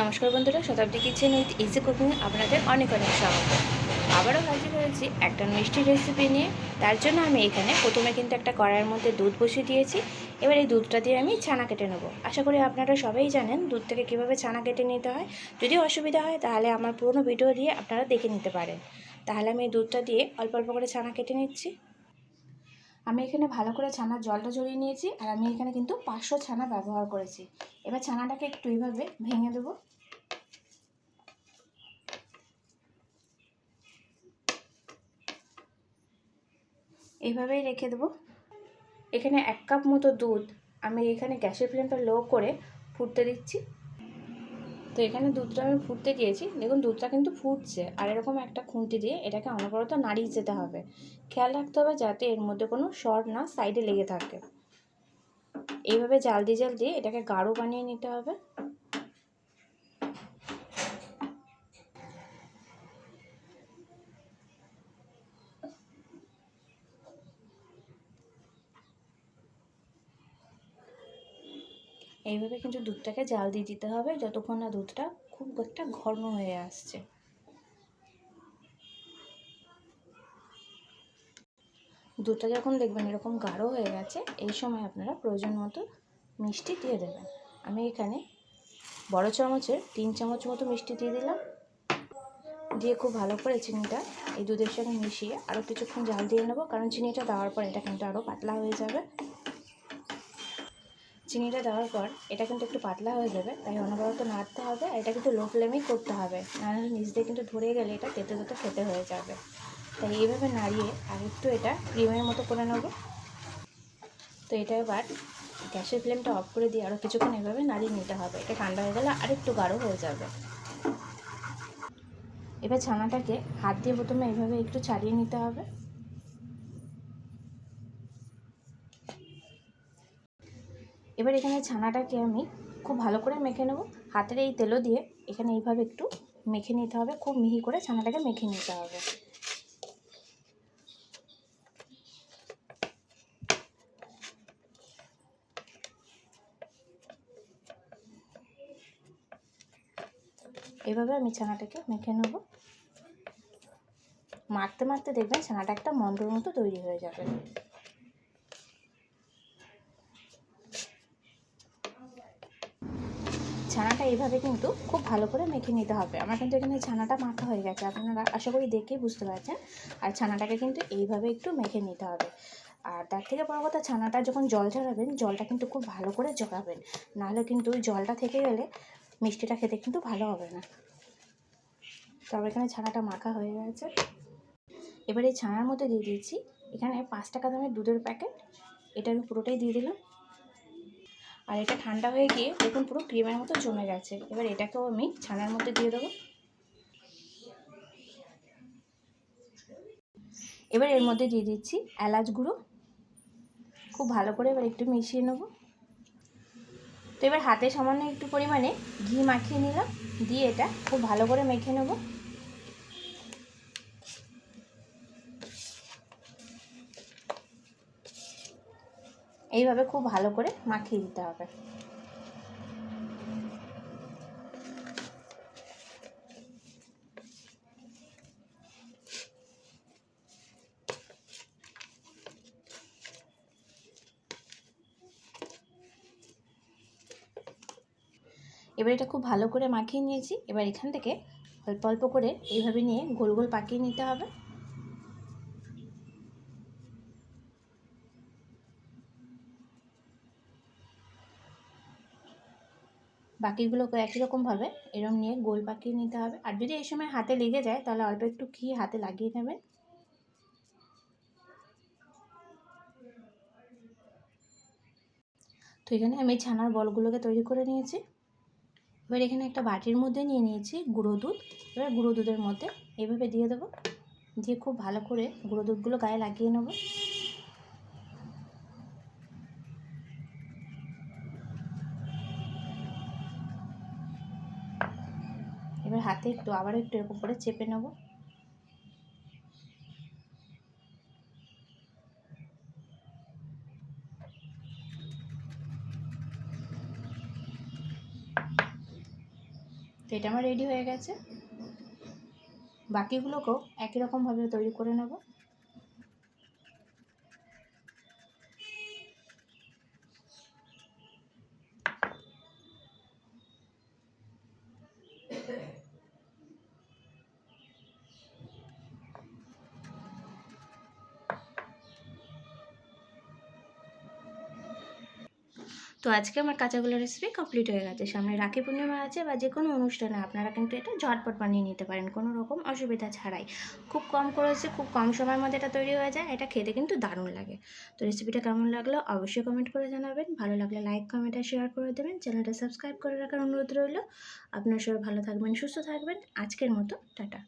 নমস্কার বন্ধুরা, শতাব্দী kitchen with easy cooking আপনাদের অনেক অনেক স্বাগত। আবারও হাজির হয়েছি একটা মিষ্টি রেসিপি নিয়ে। তার জন্য আমি এখানে প্রথমে কিন্তু একটা কড়াইয়ের মধ্যে দুধ বসিয়ে দিয়েছি। এবার এই দুধটা দিয়ে আমি ছানা কেটে নেব। আশা করি আপনারা সবাই জানেন দুধ থেকে কীভাবে ছানা কেটে নিতে হয়। যদি অসুবিধা হয় তাহলে আমার পুরনো ভিডিও দিয়ে আপনারা দেখে নিতে পারেন। তাহলে আমি এই দুধটা দিয়ে অল্প অল্প করে ছানা কেটে নিচ্ছি। আমি এখানে ভালো করে ছানার জলটা জড়িয়ে নিয়েছি আর আমি এখানে কিন্তু পাঁচশো ছানা ব্যবহার করেছি। এবার ছানাটাকে একটু এইভাবে ভেঙে দেবো। এইভাবেই রেখে দেবো। এখানে এক কাপ মতো দুধ আমি এখানে গ্যাসের ফ্লেমটা লো করে ফুটতে দিচ্ছি। তো এখানে দুধটা আমি ফুটতে দিয়েছি। দেখুন, দুধটা কিন্তু ফুটছে। আর এরকম একটা খুঁটি দিয়ে এটাকে অনবরত নাড়িয়ে যেতে হবে। খেয়াল রাখতে হবে যাতে এর মধ্যে কোনো শর্ট না সাইডে লেগে থাকে। এইভাবে জাল দিয়ে জাল দিয়ে এটাকে গাঢ় বানিয়ে নিতে হবে। এইভাবে কিন্তু দুধটাকে জাল দিয়ে দিতে হবে যতক্ষণ না দুধটা খুব একটা ঘন হয়ে আসছে। দুধটা যখন দেখবেন এরকম গাঢ় হয়ে গেছে, এই সময় আপনারা প্রয়োজন মতো মিষ্টি দিয়ে দেবেন। আমি এখানে বড় চামচের তিন চামচ মতো মিষ্টি দিয়ে দিলাম। দিয়ে খুব ভালো করে চিনিটা এই দুধের সঙ্গে মিশিয়ে আরও কিছুক্ষণ জাল দিয়ে নেব, কারণ চিনিটা দেওয়ার পর এটা কিন্তু আরও পাতলা হয়ে যাবে। চিনিটা দেওয়ার পর এটা কিন্তু একটু পাতলা হয়ে যাবে, তাই অনবরত নাড়তে হবে আর এটা কিন্তু লো ফ্লেমেই করতে হবে। নাহলে নিচ দিয়ে কিন্তু ধরে গেলে এটা তেতে তেতে খেতে হয়ে যাবে। তাই এইভাবে নাড়িয়ে আর একটু এটা ক্রিমের মতো করে নেব। তো এটা এবার গ্যাসের ফ্লেমটা অফ করে দিয়ে আরও কিছুক্ষণ এভাবে নাড়িয়ে নিতে হবে। এটা ঠান্ডা হয়ে গেলে আর একটু গাঢ় হয়ে যাবে। এবার ছানাটাকে হাত দিয়ে প্রথমে এইভাবে একটু ছাড়িয়ে নিতে হবে। এবার এখানে ছানাটাকে আমি খুব ভালো করে মেখে নেব। হাতের এই তেলও দিয়ে এখানে এইভাবে একটু মেখে নিতে হবে। খুব মিহি করে ছানাটাকে মেখে নিতে হবে। এভাবে আমি ছানাটাকে মেখে নেব। মারতে মারতে দেখবেন ছানাটা একটা মন্ডর মতো তৈরি হয়ে যাবে। ছানাটা এইভাবে কিন্তু খুব ভালো করে মেখে নিতে হবে। আমার কিন্তু এখানে ছানাটা মাখা হয়ে গেছে। আপনারা আশা করি দেখেই বুঝতে পারছেন। আর ছানাটাকে কিন্তু এইভাবে একটু মেখে নিতে হবে। আর তার থেকে বড় কথা, ছানাটা যখন জল ঝরাবেন, জলটা কিন্তু খুব ভালো করে জড়াবেন নাহলে কিন্তু জলটা থেকে গেলে মিষ্টিটা খেতে কিন্তু ভালো হবে না। তবে এখানে ছানাটা মাখা হয়ে গেছে। এবার এই ছানার মধ্যে দিয়ে দিয়েছি। এখানে পাঁচ টাকা দামের দুধের প্যাকেট। এটা আমি পুরোটাই দিয়ে দিলাম। আর এটা ঠান্ডা হয়ে গিয়ে দেখুন পুরো ক্রিমের মতো জমে গেছে। এবার এটাকেও আমি ছানার মধ্যে দিয়ে দেবো। এবার এর মধ্যে দিয়ে দিচ্ছি এলাচ গুঁড়ো। খুব ভালো করে এবার একটু মিশিয়ে নেব। তো এবার হাতে সামান্য একটু পরিমাণে ঘি মাখিয়ে নিলাম। দিয়ে এটা খুব ভালো করে মেখে নেব। এইভাবে খুব ভালো করে মাখিয়ে দিতে হবে। এবার এটা খুব ভালো করে মাখিয়ে নিয়েছি। এবার এখান থেকে অল্প অল্প করে এইভাবে নিয়ে গোল গোল পাকিয়ে নিতে হবে। বাকিগুলোকে একই রকমভাবে এরম নিয়ে গোল পাকিয়ে নিতে হবে। আর যদি এই সময় হাতে লেগে যায়, তাহলে অল্প একটু ঘি হাতে লাগিয়ে নেবেন। তো এখানে আমি ছানার বলগুলোকে তৈরি করে নিয়েছি। এবার এখানে একটা বাটির মধ্যে নিয়ে নিয়েছি গুঁড়ো দুধ। এবার গুঁড়ো দুধের মধ্যে এইভাবে দিয়ে দেবো। দিয়ে খুব ভালো করে গুঁড়ো দুধগুলো গায়ে লাগিয়ে নেব। হাতে একটু আবার একটু এরকম করে চেপে নেব। তো এটা আমার রেডি হয়ে গেছে। বাকিগুলোকেও একই রকমভাবে তৈরি করে নেব। তো আজকে আমার কাঁচাগোলা রেসিপি কমপ্লিট হয়ে গেছে। সামনে রাখি পূর্ণিমা আছে বা যে কোনো অনুষ্ঠানে আপনারা কিন্তু এটা ঝটপট বানিয়ে নিতে পারেন, কোনো রকম অসুবিধা ছাড়াই। খুব কম করেছে, খুব কম সময়ের মধ্যে এটা তৈরি হয়ে যায়, এটা খেতে কিন্তু দারুণ লাগে। তো রেসিপিটা কেমন লাগল অবশ্যই কমেন্ট করে জানাবেন। ভালো লাগলে লাইক কমেন্ট আর শেয়ার করে দেবেন। চ্যানেলটা সাবস্ক্রাইব করে রাখার অনুরোধ রইল। আপনার সবাই ভালো থাকবেন, সুস্থ থাকবেন। আজকের মতো, টাটা।